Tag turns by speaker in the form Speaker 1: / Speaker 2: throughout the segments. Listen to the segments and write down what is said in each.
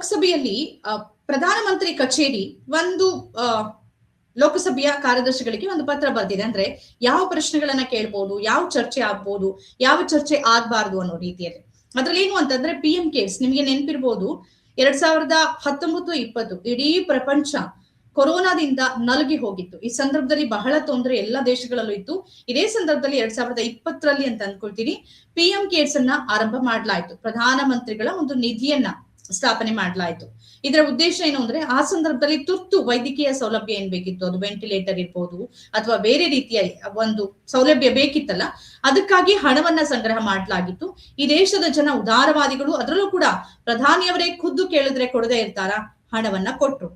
Speaker 1: ಲೋಕಸಭೆಯಲ್ಲಿ ಪ್ರಧಾನಮಂತ್ರಿ ಕಚೇರಿ ಒಂದು ಲೋಕಸಭೆಯ ಕಾರ್ಯದರ್ಶಿಗಳಿಗೆ ಒಂದು ಪತ್ರ ಬರೆದಿದೆ. ಅಂದ್ರೆ ಯಾವ ಪ್ರಶ್ನೆಗಳನ್ನ ಕೇಳ್ಬೋದು, ಯಾವ ಚರ್ಚೆ ಆಗ್ಬೋದು, ಯಾವ ಚರ್ಚೆ ಆಗ್ಬಾರ್ದು ಅನ್ನೋ ರೀತಿಯಲ್ಲಿ. ಅದ್ರಲ್ಲಿ ಏನು ಅಂತಂದ್ರೆ ಪಿ ಎಂ ಕೇರ್ಸ್ ನಿಮ್ಗೆ ನೆನ್ಪಿರ್ಬೋದು, ಎರಡ್ ಸಾವಿರದ ಹತ್ತೊಂಬತ್ತು ಇಪ್ಪತ್ತು ಇಡೀ ಪ್ರಪಂಚ ಕೊರೋನಾದಿಂದ ನಲುಗಿ ಹೋಗಿತ್ತು. ಈ ಸಂದರ್ಭದಲ್ಲಿ ಬಹಳ ತೊಂದರೆ ಎಲ್ಲ ದೇಶಗಳಲ್ಲೂ ಇತ್ತು. ಇದೇ ಸಂದರ್ಭದಲ್ಲಿ ಎರಡ್ ಸಾವಿರದ ಇಪ್ಪತ್ತರಲ್ಲಿ ಅಂತ ಅನ್ಕೊಳ್ತೀನಿ ಪಿ ಎಂ ಕೇರ್ಸ್ ಅನ್ನ ಆರಂಭ ಮಾಡಲಾಯಿತು. ಪ್ರಧಾನಮಂತ್ರಿಗಳ ಒಂದು ನಿಧಿಯನ್ನ ಸ್ಥಾಪನೆ ಮಾಡಲಾಯಿತು. ಇದರ ಉದ್ದೇಶ ಏನು ಅಂದ್ರೆ ಆ ಸಂದರ್ಭದಲ್ಲಿ ತುರ್ತು ವೈದ್ಯಕೀಯ ಸೌಲಭ್ಯ ಏನ್ ಬೇಕಿತ್ತು? ಅದು ವೆಂಟಿಲೇಟರ್ ಇರ್ಬೋದು ಅಥವಾ ಬೇರೆ ರೀತಿಯ ಒಂದು ಸೌಲಭ್ಯ ಬೇಕಿತ್ತಲ್ಲ, ಅದಕ್ಕಾಗಿ ಹಣವನ್ನ ಸಂಗ್ರಹ ಮಾಡಲಾಗಿತ್ತು. ಈ ದೇಶದ ಜನ ಉದಾರವಾದಿಗಳು ಅದರಲ್ಲೂ ಕೂಡ ಪ್ರಧಾನಿಯವರೇ ಖುದ್ದು ಕೇಳಿದ್ರೆ ಕೊಡದೇ ಇರ್ತಾರ? ಹಣವನ್ನ ಕೊಟ್ರು.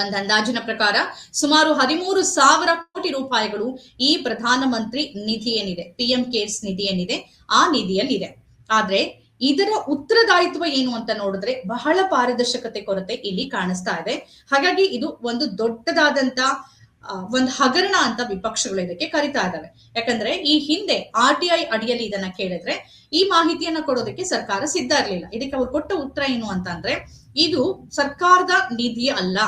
Speaker 1: ಒಂದ್ ಅಂದಾಜಿನ ಪ್ರಕಾರ ಸುಮಾರು ಹದಿಮೂರು ಸಾವಿರ ಕೋಟಿ ರೂಪಾಯಿಗಳು ಈ ಪ್ರಧಾನಮಂತ್ರಿ ನಿಧಿ ಏನಿದೆ ಪಿ ಎಂ ಕೇರ್ಸ್ ನಿಧಿ ಏನಿದೆ, ಆ ನಿಧಿಯಲ್ಲಿದೆ. ಆದ್ರೆ ಇದರ ಉತ್ತರದಾಯಿತ್ವ ಏನು ಅಂತ ನೋಡಿದ್ರೆ ಬಹಳ ಪಾರದರ್ಶಕತೆ ಕೊರತೆ ಇಲ್ಲಿ ಕಾಣಿಸ್ತಾ ಇದೆ. ಹಾಗಾಗಿ ಇದು ಒಂದು ದೊಡ್ಡದಾದಂತ ಒಂದು ಹಗರಣ ಅಂತ ವಿಪಕ್ಷಗಳು ಇದಕ್ಕೆ ಕರಿತಾ ಇದ್ದಾವೆ. ಯಾಕಂದ್ರೆ ಈ ಹಿಂದೆ ಆರ್ ಟಿ ಐ ಅಡಿಯಲ್ಲಿ ಇದನ್ನ ಕೇಳಿದ್ರೆ ಈ ಮಾಹಿತಿಯನ್ನ ಕೊಡೋದಕ್ಕೆ ಸರ್ಕಾರ ಸಿದ್ಧ ಇರಲಿಲ್ಲ. ಇದಕ್ಕೆ ಅವ್ರು ಕೊಟ್ಟ ಉತ್ತರ ಏನು ಅಂತ ಅಂದ್ರೆ, ಇದು ಸರ್ಕಾರದ ನಿಧಿ ಅಲ್ಲ,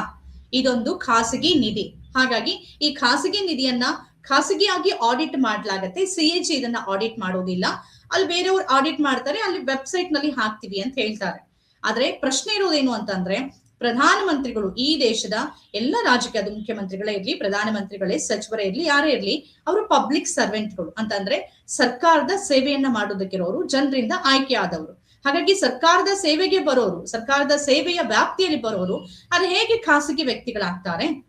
Speaker 1: ಇದೊಂದು ಖಾಸಗಿ ನಿಧಿ. ಹಾಗಾಗಿ ಈ ಖಾಸಗಿ ನಿಧಿಯನ್ನ ಖಾಸಗಿಯಾಗಿ ಆಡಿಟ್ ಮಾಡಲಾಗತ್ತೆ, ಸಿ ಎ ಇದನ್ನ ಆಡಿಟ್ ಮಾಡೋದಿಲ್ಲ. ಅಲ್ಲಿ ಬೇರೆಯವ್ರು ಆಡಿಟ್ ಮಾಡ್ತಾರೆ, ಅಲ್ಲಿ ವೆಬ್ಸೈಟ್ನಲ್ಲಿ ಹಾಕ್ತಿವಿ ಅಂತ ಹೇಳ್ತಾರೆ. ಆದ್ರೆ ಪ್ರಶ್ನೆ ಇರೋದೇನು ಅಂತಂದ್ರೆ, ಪ್ರಧಾನಮಂತ್ರಿಗಳು ಈ ದೇಶದ ಎಲ್ಲ ರಾಜಕೀಯ, ಅದು ಮುಖ್ಯಮಂತ್ರಿಗಳೇ ಇರ್ಲಿ, ಪ್ರಧಾನಮಂತ್ರಿಗಳೇ, ಸಚಿವರೇ ಇರ್ಲಿ, ಯಾರೇ ಇರ್ಲಿ, ಅವರು ಪಬ್ಲಿಕ್ ಸರ್ವೆಂಟ್ಗಳು ಅಂತಂದ್ರೆ ಸರ್ಕಾರದ ಸೇವೆಯನ್ನ ಮಾಡೋದಕ್ಕಿರೋರು, ಜನರಿಂದ ಆಯ್ಕೆ ಆದವರು. ಹಾಗಾಗಿ ಸರ್ಕಾರದ ಸೇವೆಗೆ ಬರೋರು, ಸರ್ಕಾರದ ಸೇವೆಯ ವ್ಯಾಪ್ತಿಯಲ್ಲಿ ಬರೋರು, ಅದು ಹೇಗೆ ಖಾಸಗಿ ವ್ಯಕ್ತಿಗಳಾಗ್ತಾರೆ?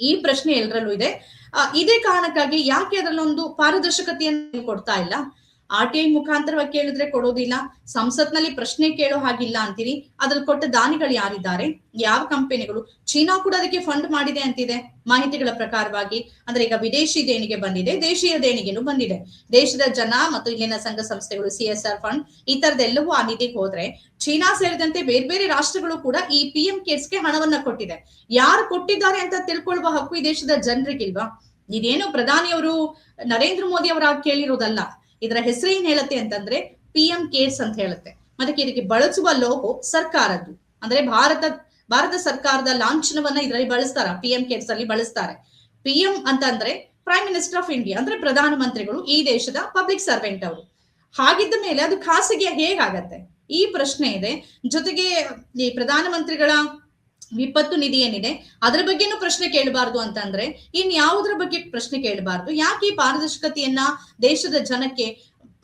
Speaker 1: ಈ ಪ್ರಶ್ನೆ ಎಲ್ಲರಲ್ಲೂ ಇದೆ. ಇದೇ ಕಾರಣಕ್ಕಾಗಿ ಯಾಕೆ ಅದರಲ್ಲೊಂದು ಪಾರದರ್ಶಕತೆಯನ್ನು ಕೊಡ್ತಾ ಇಲ್ಲ? ಆರ್ ಟಿ ಐ ಮುಖಾಂತರವಾಗಿ ಕೇಳಿದ್ರೆ ಕೊಡೋದಿಲ್ಲ. ಸಂಸತ್ನಲ್ಲಿ ಪ್ರಶ್ನೆ ಕೇಳೋ ಹಾಗಿಲ್ಲ ಅಂತೀರಿ. ಅದ್ರಲ್ಲಿ ಕೊಟ್ಟ ದಾನಿಗಳು ಯಾರಿದ್ದಾರೆ? ಯಾವ ಕಂಪನಿಗಳು? ಚೀನಾ ಕೂಡ ಅದಕ್ಕೆ ಫಂಡ್ ಮಾಡಿದೆ ಅಂತಿದೆ ಮಾಹಿತಿಗಳ ಪ್ರಕಾರವಾಗಿ. ಅಂದ್ರೆ ಈಗ ವಿದೇಶಿ ದೇಣಿಗೆ ಬಂದಿದೆ, ದೇಶೀಯ ದೇಣಿಗೆನೂ ಬಂದಿದೆ. ದೇಶದ ಜನ ಮತ್ತು ಇಲ್ಲಿನ ಸಂಘ ಸಂಸ್ಥೆಗಳು, ಸಿ ಎಸ್ ಆರ್ ಫಂಡ್, ಈ ತರದೆಲ್ಲವೂ ಆ ನಿಧಿಗೆ ಹೋದ್ರೆ ಚೀನಾ ಸೇರಿದಂತೆ ಬೇರೆ ಬೇರೆ ರಾಷ್ಟ್ರಗಳು ಕೂಡ ಈ ಪಿ ಎಂ ಕೇರ್ಸ್ಗೆ ಹಣವನ್ನ ಕೊಟ್ಟಿದೆ. ಯಾರು ಕೊಟ್ಟಿದ್ದಾರೆ ಅಂತ ತಿಳ್ಕೊಳ್ಳುವ ಹಕ್ಕು ಈ ದೇಶದ ಜನರಿಗಿಲ್ವಾ? ಇದೇನು ಪ್ರಧಾನಿಯವರು ನರೇಂದ್ರ ಮೋದಿ ಅವರ ಕೇಳಿರೋದಲ್ಲ. ಇದರ ಹೆಸರು ಏನ್ ಹೇಳುತ್ತೆ ಅಂತಂದ್ರೆ ಪಿ ಎಂ ಕೇರ್ಸ್ ಅಂತ ಹೇಳುತ್ತೆ. ಮತ್ತೆ ಇದಕ್ಕೆ ಬಳಸುವ ಲೋಗೋ ಸರ್ಕಾರದ್ದು. ಅಂದ್ರೆ ಭಾರತ ಭಾರತ ಸರ್ಕಾರದ ಲಾಂಛನವನ್ನ ಇದರಲ್ಲಿ ಬಳಸ್ತಾರ ಪಿ ಎಂ ಕೇರ್ಸ್ ಅಲ್ಲಿ ಬಳಸ್ತಾರೆ. ಪಿ ಎಂ ಅಂತ ಪ್ರೈಮ್ ಮಿನಿಸ್ಟರ್ ಆಫ್ ಇಂಡಿಯಾ ಅಂದ್ರೆ ಪ್ರಧಾನ ಮಂತ್ರಿಗಳು ಈ ದೇಶದ ಪಬ್ಲಿಕ್ ಸರ್ವೆಂಟ್ ಅವರು. ಹಾಗಿದ್ದ ಮೇಲೆ ಅದು ಖಾಸಗಿ ಹೇಗಾಗತ್ತೆ? ಈ ಪ್ರಶ್ನೆ ಇದೆ. ಜೊತೆಗೆ ಈ ಪ್ರಧಾನಮಂತ್ರಿಗಳ ವಿಪತ್ತು ನಿಧಿ ಏನಿದೆ, ಅದ್ರ ಬಗ್ಗೆನೂ ಪ್ರಶ್ನೆ ಕೇಳಬಾರ್ದು ಅಂತಂದ್ರೆ, ಇನ್ ಯಾವುದ್ರ ಬಗ್ಗೆ ಪ್ರಶ್ನೆ ಕೇಳಬಾರ್ದು? ಯಾಕೆ ಈ ಪಾರದರ್ಶಕತೆಯನ್ನ ದೇಶದ ಜನಕ್ಕೆ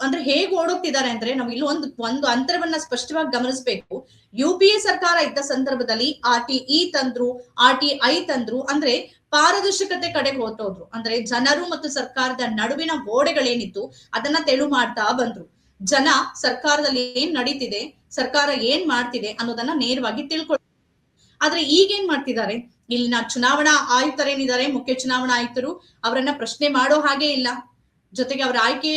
Speaker 1: ಅಂದ್ರೆ ಹೇಗೆ ಓಡೋಗ್ತಿದ್ದಾರೆ ಅಂದ್ರೆ, ನಾವು ಇಲ್ಲಿ ಒಂದು ಒಂದು ಅಂತರವನ್ನ ಸ್ಪಷ್ಟವಾಗಿ ಗಮನಿಸಬೇಕು. ಯು ಪಿ ಎ ಸರ್ಕಾರ ಇದ್ದ ಸಂದರ್ಭದಲ್ಲಿ ಆರ್ ಟಿ ಇ ತಂದ್ರು, ಆರ್ ಟಿ ಐ ತಂದ್ರು, ಅಂದ್ರೆ ಪಾರದರ್ಶಕತೆ ಕಡೆಗೆ ಹೋತೋದ್ರು ಅಂದ್ರೆ ಜನರು ಮತ್ತು ಸರ್ಕಾರದ ನಡುವಿನ ಗೋಡೆಗಳೇನಿತ್ತು ಅದನ್ನ ತೆಳು ಮಾಡ್ತಾ ಬಂದ್ರು. ಜನ ಸರ್ಕಾರದಲ್ಲಿ ಏನ್ ನಡೀತಿದೆ, ಸರ್ಕಾರ ಏನ್ ಮಾಡ್ತಿದೆ ಅನ್ನೋದನ್ನ ನೇರವಾಗಿ ತಿಳ್ಕೊಳ್ ಆದ್ರೆ ಈಗ ಏನ್ ಮಾಡ್ತಿದ್ದಾರೆ? ಇಲ್ಲಿನ ಚುನಾವಣಾ ಆಯುಕ್ತರೇನಿದ್ದಾರೆ ಮುಖ್ಯ ಚುನಾವಣಾ ಆಯುಕ್ತರು ಅವರನ್ನ ಪ್ರಶ್ನೆ ಮಾಡೋ ಹಾಗೆ ಇಲ್ಲ. ಜೊತೆಗೆ ಅವರ ಆಯ್ಕೆ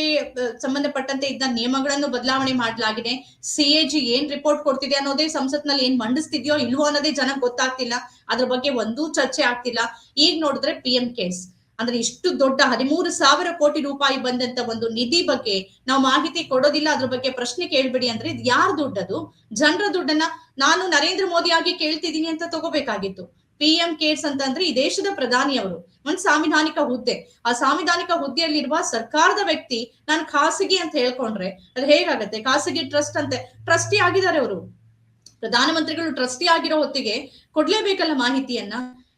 Speaker 1: ಸಂಬಂಧಪಟ್ಟಂತೆ ಇದ್ದ ನಿಯಮಗಳನ್ನು ಬದಲಾವಣೆ ಮಾಡಲಾಗಿದೆ. ಸಿಎಜಿ ಏನ್ ರಿಪೋರ್ಟ್ ಕೊಡ್ತಿದೆ ಅನ್ನೋದೇ ಸಂಸತ್ನಲ್ಲಿ ಏನ್ ಮಂಡಿಸ್ತಿದ್ಯೋ ಇಲ್ವೋ ಅನ್ನೋದೇ ಜನಕ್ಕೆ ಗೊತ್ತಾಗ್ತಿಲ್ಲ. ಅದ್ರ ಬಗ್ಗೆ ಒಂದೂ ಚರ್ಚೆ ಆಗ್ತಿಲ್ಲ. ಈಗ ನೋಡಿದ್ರೆ ಪಿ ಎಂ ಕೇರ್ಸ್ ಅಂದ್ರೆ ಇಷ್ಟು ದೊಡ್ಡ ಹದಿಮೂರು ಸಾವಿರ ಕೋಟಿ ರೂಪಾಯಿ ಬಂದಂತ ಒಂದು ನಿಧಿ ಬಗ್ಗೆ ನಾವು ಮಾಹಿತಿ ಕೊಡೋದಿಲ್ಲ, ಅದ್ರ ಬಗ್ಗೆ ಪ್ರಶ್ನೆ ಕೇಳ್ಬೇಡಿ ಅಂದ್ರೆ ಇದು ಯಾರ ದುಡ್ಡದು? ಜನರ ದುಡ್ಡನ್ನ ನಾನು ನರೇಂದ್ರ ಮೋದಿ ಆಗಿ ಕೇಳ್ತಿದ್ದೀನಿ ಅಂತ ತಗೋಬೇಕಾಗಿತ್ತು. ಪಿ ಎಂ ಕೇರ್ಸ್ ಅಂತಂದ್ರೆ ಈ ದೇಶದ ಪ್ರಧಾನಿಯವರು ಒಂದ್ ಸಾಂವಿಧಾನಿಕ ಹುದ್ದೆ. ಆ ಸಾಂವಿಧಾನಿಕ ಹುದ್ದೆಯಲ್ಲಿರುವ ಸರ್ಕಾರದ ವ್ಯಕ್ತಿ ನಾನು ಖಾಸಗಿ ಅಂತ ಹೇಳ್ಕೊಂಡ್ರೆ ಅದು ಹೇಗಾಗತ್ತೆ? ಖಾಸಗಿ ಟ್ರಸ್ಟ್ ಅಂತೆ, ಟ್ರಸ್ಟಿ ಆಗಿದ್ದಾರೆ ಅವರು. ಪ್ರಧಾನಮಂತ್ರಿಗಳು ಟ್ರಸ್ಟಿ ಆಗಿರೋ ಹೊತ್ತಿಗೆ ಕೊಡ್ಲೇಬೇಕಲ್ಲ ಮಾಹಿತಿಯನ್ನ?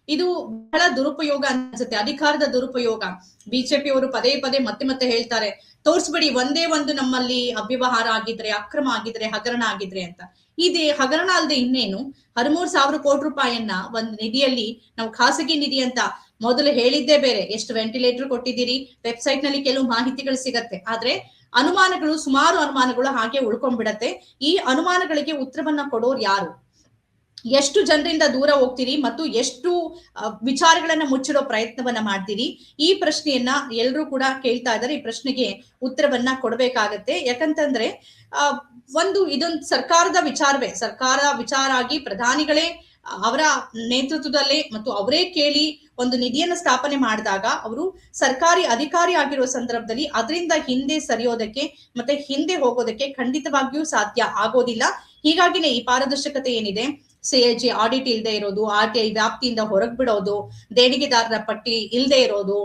Speaker 1: ಇದು ಬಹಳ ದುರುಪಯೋಗ ಅನ್ಸುತ್ತೆ, ಅಧಿಕಾರದ ದುರುಪಯೋಗ. ಬಿಜೆಪಿ ಅವರು ಪದೇ ಪದೇ ಮತ್ತೆ ಮತ್ತೆ ಹೇಳ್ತಾರೆ, ತೋರ್ಸ್ಬಿಡಿ, ಒಂದೇ ಒಂದು ನಮ್ಮಲ್ಲಿ ಅವ್ಯವಹಾರ ಆಗಿದ್ರೆ, ಅಕ್ರಮ ಆಗಿದ್ರೆ, ಹಗರಣ ಆಗಿದ್ರೆ ಅಂತ. ಇದೇ ಹಗರಣ ಅಲ್ಲದೆ ಇನ್ನೇನು? ಹದಿಮೂರು ಸಾವಿರ ಕೋಟಿ ರೂಪಾಯಿಯನ್ನ ಒಂದು ನಿಧಿಯಲ್ಲಿ ನಾವು ಖಾಸಗಿ ನಿಧಿ ಅಂತ ಮೊದಲು ಹೇಳಿದ್ದೇ ಬೇರೆ, ಎಷ್ಟು ವೆಂಟಿಲೇಟರ್ ಕೊಟ್ಟಿದ್ದೀರಿ ವೆಬ್ಸೈಟ್ನಲ್ಲಿ ಕೆಲವು ಮಾಹಿತಿಗಳು ಸಿಗತ್ತೆ. ಆದ್ರೆ ಅನುಮಾನಗಳು, ಸುಮಾರು ಅನುಮಾನಗಳು ಹಾಗೆ ಉಳ್ಕೊಂಡ್ಬಿಡತ್ತೆ. ಈ ಅನುಮಾನಗಳಿಗೆ ಉತ್ತರವನ್ನ ಕೊಡೋರು ಯಾರು? ಎಷ್ಟು ಜನರಿಂದ ದೂರ ಹೋಗ್ತೀರಿ ಮತ್ತು ಎಷ್ಟು ವಿಚಾರಗಳನ್ನ ಮುಚ್ಚಿಡೋ ಪ್ರಯತ್ನವನ್ನ ಮಾಡ್ತೀರಿ? ಈ ಪ್ರಶ್ನೆಯನ್ನ ಎಲ್ಲರೂ ಕೂಡ ಕೇಳ್ತಾ ಇದ್ದಾರೆ. ಈ ಪ್ರಶ್ನೆಗೆ ಉತ್ತರವನ್ನ ಕೊಡ್ಬೇಕಾಗತ್ತೆ. ಯಾಕಂತಂದ್ರೆ ಒಂದು ಇದೊಂದು ಸರ್ಕಾರದ ವಿಚಾರವೇ. ಸರ್ಕಾರ ವಿಚಾರ ಆಗಿ ಪ್ರಧಾನಿಗಳೇ ಅವರ ನೇತೃತ್ವದಲ್ಲೇ ಮತ್ತು ಅವರೇ ಕೇಳಿ ಒಂದು ನಿಧಿಯನ್ನು ಸ್ಥಾಪನೆ ಮಾಡಿದಾಗ ಅವರು ಸರ್ಕಾರಿ ಅಧಿಕಾರಿ ಆಗಿರುವ ಸಂದರ್ಭದಲ್ಲಿ ಅದರಿಂದ ಹಿಂದೆ ಸರಿಯೋದಕ್ಕೆ ಮತ್ತೆ ಹಿಂದೆ ಹೋಗೋದಕ್ಕೆ ಖಂಡಿತವಾಗಿಯೂ ಸಾಧ್ಯ ಆಗೋದಿಲ್ಲ. ಹೀಗಾಗಿನೇ ಈ ಪಾರದರ್ಶಕತೆ ಏನಿದೆ? ಸಿಎಜಿ ಆಡಿಟ್ ಇಲ್ಲದೆ ಇರೋದು, ಆರ್ ಟಿ ಐ ವ್ಯಾಪ್ತಿಯಿಂದ ಹೊರಗ್ ಬಿಡೋದು, ದೇಣಿಗೆದಾರರ ಪಟ್ಟಿ ಇಲ್ಲದೆ ಇರೋದು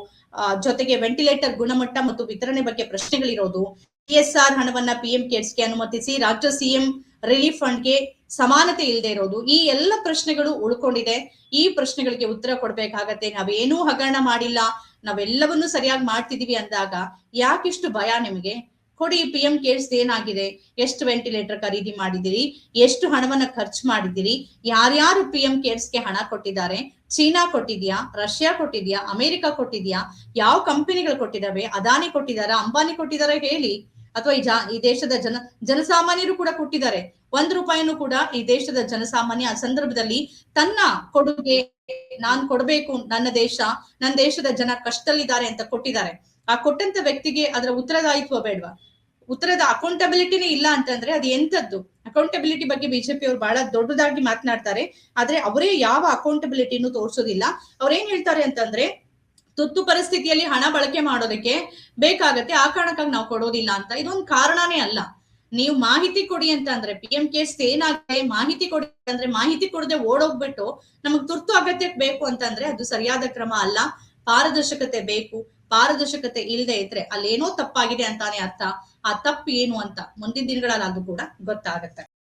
Speaker 1: ಜೊತೆಗೆ ವೆಂಟಿಲೇಟರ್ ಗುಣಮಟ್ಟ ಮತ್ತು ವಿತರಣೆ ಬಗ್ಗೆ ಪ್ರಶ್ನೆಗಳಿರೋದು ಆರ್ ಹಣವನ್ನ ಪಿಎಂ ಕೇರ್ಸ್ಗೆ ಅನುಮತಿಸಿ ರಾಜ್ಯ ಸಿಎಂ ರಿಲೀಫ್ ಫಂಡ್ಗೆ ಸಮಾನತೆ ಇಲ್ಲದೆ ಇರೋದು, ಈ ಎಲ್ಲ ಪ್ರಶ್ನೆಗಳು ಉಳ್ಕೊಂಡಿದೆ. ಈ ಪ್ರಶ್ನೆಗಳಿಗೆ ಉತ್ತರ ಕೊಡ್ಬೇಕಾಗತ್ತೆ. ನಾವೇನೂ ಹಗರಣ ಮಾಡಿಲ್ಲ. ನಾವೆಲ್ಲವನ್ನೂ ಸರಿಯಾಗಿ ಮಾಡ್ತಿದೀವಿ ಅಂದಾಗ ಯಾಕಿಷ್ಟು ಭಯ ನಿಮಗೆ? ಕೊಡಿ ಪಿ ಎಂ ಕೇರ್ಸ್ ಏನಾಗಿದೆ? ಎಷ್ಟು ವೆಂಟಿಲೇಟರ್ ಖರೀದಿ ಮಾಡಿದಿರಿ? ಎಷ್ಟು ಹಣವನ್ನ ಖರ್ಚು ಮಾಡಿದಿರಿ? ಯಾರ್ಯಾರು ಪಿ ಎಂ ಕೇರ್ಸ್ಗೆ ಹಣ ಕೊಟ್ಟಿದ್ದಾರೆ? ಚೀನಾ ಕೊಟ್ಟಿದ್ಯಾ? ರಷ್ಯಾ ಕೊಟ್ಟಿದ್ಯಾ? ಅಮೆರಿಕ ಕೊಟ್ಟಿದ್ಯಾ? ಯಾವ ಕಂಪನಿಗಳು ಕೊಟ್ಟಿದಾವೆ ಅದಾನಿ ಕೊಟ್ಟಿದಾರ ಅಂಬಾನಿ ಕೊಟ್ಟಿದಾರ ಹೇಳಿ. ಅಥವಾ ಈ ಜಾ, ಈ ದೇಶದ ಜನ, ಜನಸಾಮಾನ್ಯರು ಕೂಡ ಕೊಟ್ಟಿದ್ದಾರೆ. ಒಂದ್ ರೂಪಾಯಿನೂ ಕೂಡ ಈ ದೇಶದ ಜನಸಾಮಾನ್ಯ ಆ ಸಂದರ್ಭದಲ್ಲಿ ತನ್ನ ಕೊಡುಗೆ ನಾನ್ ಕೊಡ್ಬೇಕು, ನನ್ನ ದೇಶ ನನ್ನ ದೇಶದ ಜನ ಕಷ್ಟದಲ್ಲಿದ್ದಾರೆ ಅಂತ ಕೊಟ್ಟಿದ್ದಾರೆ. ಆ ಕೊಟ್ಟಂತ ವ್ಯಕ್ತಿಗೆ ಅದರ ಉತ್ತರದಾಯಿತ್ವ ಬೇಡ್ವಾ? ಉತ್ತರದ ಅಕೌಂಟಬಿಲಿಟಿನೇ ಇಲ್ಲ ಅಂತಂದ್ರೆ ಅದು ಎಂತದ್ದು? ಅಕೌಂಟಬಿಲಿಟಿ ಬಗ್ಗೆ ಬಿಜೆಪಿ ಅವರು ಬಹಳ ದೊಡ್ಡದಾಗಿ ಮಾತನಾಡ್ತಾರೆ. ಆದ್ರೆ ಅವರೇ ಯಾವ ಅಕೌಂಟಬಿಲಿಟಿನೂ ತೋರಿಸೋದಿಲ್ಲ. ಅವ್ರೇನ್ ಹೇಳ್ತಾರೆ ಅಂತಂದ್ರೆ, ತುರ್ತು ಪರಿಸ್ಥಿತಿಯಲ್ಲಿ ಹಣ ಬಳಕೆ ಮಾಡೋದಕ್ಕೆ ಬೇಕಾಗತ್ತೆ, ಆ ಕಾರಣಕ್ಕಾಗಿ ನಾವು ಕೊಡೋದಿಲ್ಲ ಅಂತ. ಇದೊಂದು ಕಾರಣನೇ ಅಲ್ಲ. ನೀವು ಮಾಹಿತಿ ಕೊಡಿ ಅಂತ ಅಂದ್ರೆ ಪಿ ಎಂ ಕೇಸ್ ಏನಾಗಿದೆ, ಮಾಹಿತಿ ಕೊಡಿ ಅಂದ್ರೆ ಮಾಹಿತಿ ಕೊಡದೆ ಓಡೋಗ್ಬಿಟ್ಟು ನಮಗ್ ತುರ್ತು ಅಗತ್ಯಕ್ಕೆ ಬೇಕು ಅಂತಂದ್ರೆ ಅದು ಸರಿಯಾದ ಕ್ರಮ ಅಲ್ಲ. ಪಾರದರ್ಶಕತೆ ಬೇಕು. ಪಾರದರ್ಶಕತೆ ಇಲ್ಲದೆ ಇದ್ರೆ ಅಲ್ಲೇನೋ ತಪ್ಪಾಗಿದೆ ಅಂತಾನೆ ಅರ್ಥ. ಆ ತಪ್ಪು ಏನು ಅಂತ ಮುಂದಿನ ದಿನಗಳಲ್ಲಾದ್ರೂ ಕೂಡ ಗೊತ್ತಾಗತ್ತೆ.